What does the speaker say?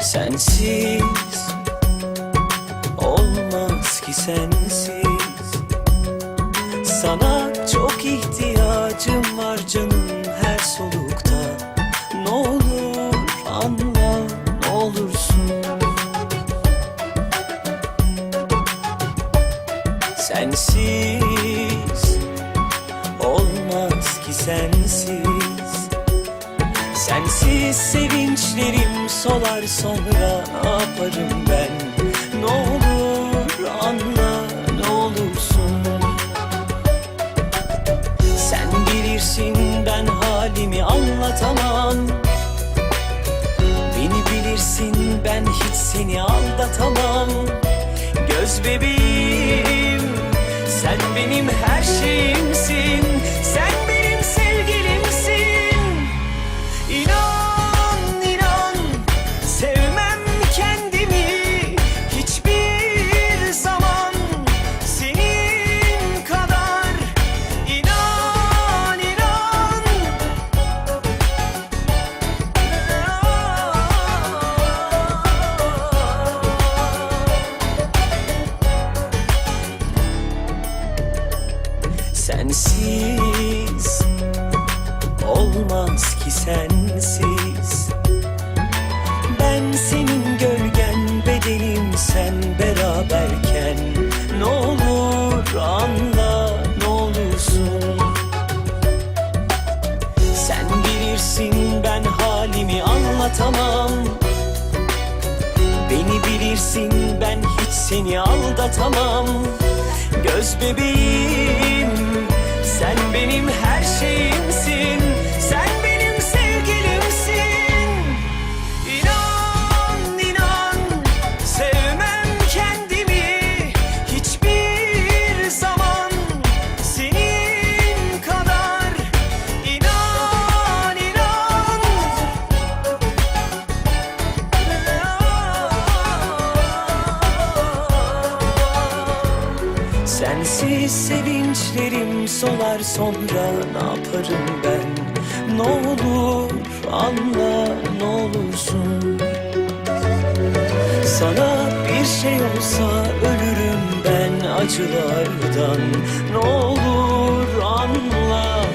Sensiz olmaz ki sensiz. Sana çok ihtiyacım var canım her Sensiz. Olmaz ki sensiz. Sensiz sevinçlerim solar sonra ne yaparım ben? Ne olur anla ne olursun. Sen bilirsin ben halimi anlatamam. Beni bilirsin ben hiç seni aldatamam. Göz bebeğim sen benim her şeyimsin Sensiz. Olmaz ki sensiz. Ben senin gölgen bedenim sen beraberken. Ne olur anla ne olursun. Sen bilirsin ben halimi anlatamam. Beni bilirsin ben hiç seni aldatamam. Göz bebeğim sen benim her Sensiz sevinçlerim solar sonra ne yaparım ben? Ne olur anla ne olursun. Sana bir şey olsa ölürüm ben acılardan. Ne olur anla